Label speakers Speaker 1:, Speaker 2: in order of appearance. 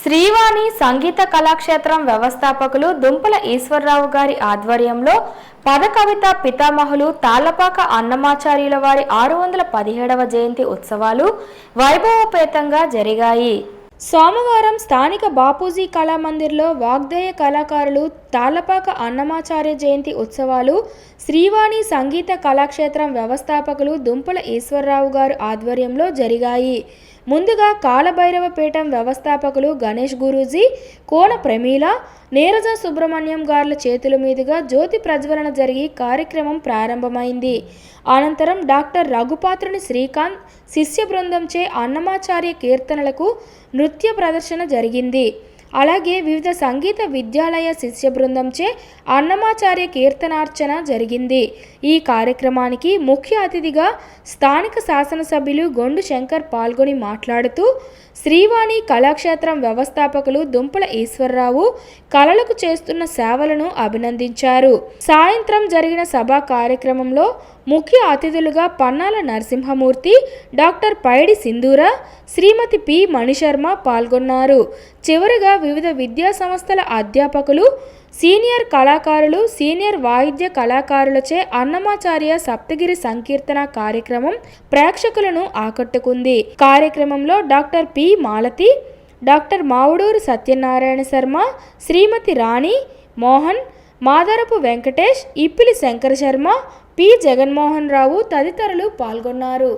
Speaker 1: శ్రీవాణి సంగీత కళాక్షేత్రం వ్యవస్థాపకులు దుంపల ఈశ్వరరావు గారి ఆధ్వర్యంలో పదకవిత పితామహులు తాళ్ళపాక అన్నమాచార్యుల వారి ఆరు వందల పదిహేడవ జయంతి ఉత్సవాలు వైభవపేతంగా జరిగాయి. సోమవారం స్థానిక బాపూజీ కళామందిర్లో వాగ్దేయ కళాకారులు తాళ్ళపాక అన్నమాచార్య జయంతి ఉత్సవాలు శ్రీవాణి సంగీత కళాక్షేత్రం వ్యవస్థాపకులు దుంపల ఈశ్వరరావు గారు ఆధ్వర్యంలో జరిగాయి. ముందుగా కాలభైరవపీఠం వ్యవస్థాపకులు గణేష్ గురూజీ కోన ప్రమీల నీరజ సుబ్రహ్మణ్యం గార్ల చేతుల మీదుగా జ్యోతి ప్రజ్వలన జరిగి కార్యక్రమం ప్రారంభమైంది. అనంతరం డాక్టర్ రఘుపాత్రుని శ్రీకాంత్ శిష్య బృందంచే అన్నమాచార్య కీర్తనలకు నృత్య ప్రదర్శన జరిగింది. అలాగే వివిధ సంగీత విద్యాలయ శిష్య బృందంచే అన్నమాచార్య కీర్తనార్చన జరిగింది. ఈ కార్యక్రమానికి ముఖ్య అతిథిగా స్థానిక శాసనసభ్యులు గొండు శంకర్ పాల్గొని మాట్లాడుతూ శ్రీవాణి కళాక్షేత్రం వ్యవస్థాపకులు దుంపల ఈశ్వరరావు కళలకు చేస్తున్న సేవలను అభినందించారు. సాయంత్రం జరిగిన సభా కార్యక్రమంలో ముఖ్య అతిథులుగా పన్నాల నరసింహమూర్తి డాక్టర్ పైడి సింధూర శ్రీమతి పి. మణిశర్మ పాల్గొన్నారు. చివరగా వివిధ విద్యా సంస్థల అధ్యాపకులు సీనియర్ కళాకారులు సీనియర్ వాయిద్య కళాకారులచే అన్నమాచార్య సప్తగిరి సంకీర్తన కార్యక్రమం ప్రేక్షకులను ఆకట్టుకుంది. కార్యక్రమంలో doctor P. Malathi doctor Mavuduru Satyanarayana Sharma Srimathi Rani Mohan Madarapu Venkatesh Ippili Shankara Sharma P. Jaganmohan Rao తదితరులు పాల్గొన్నారు.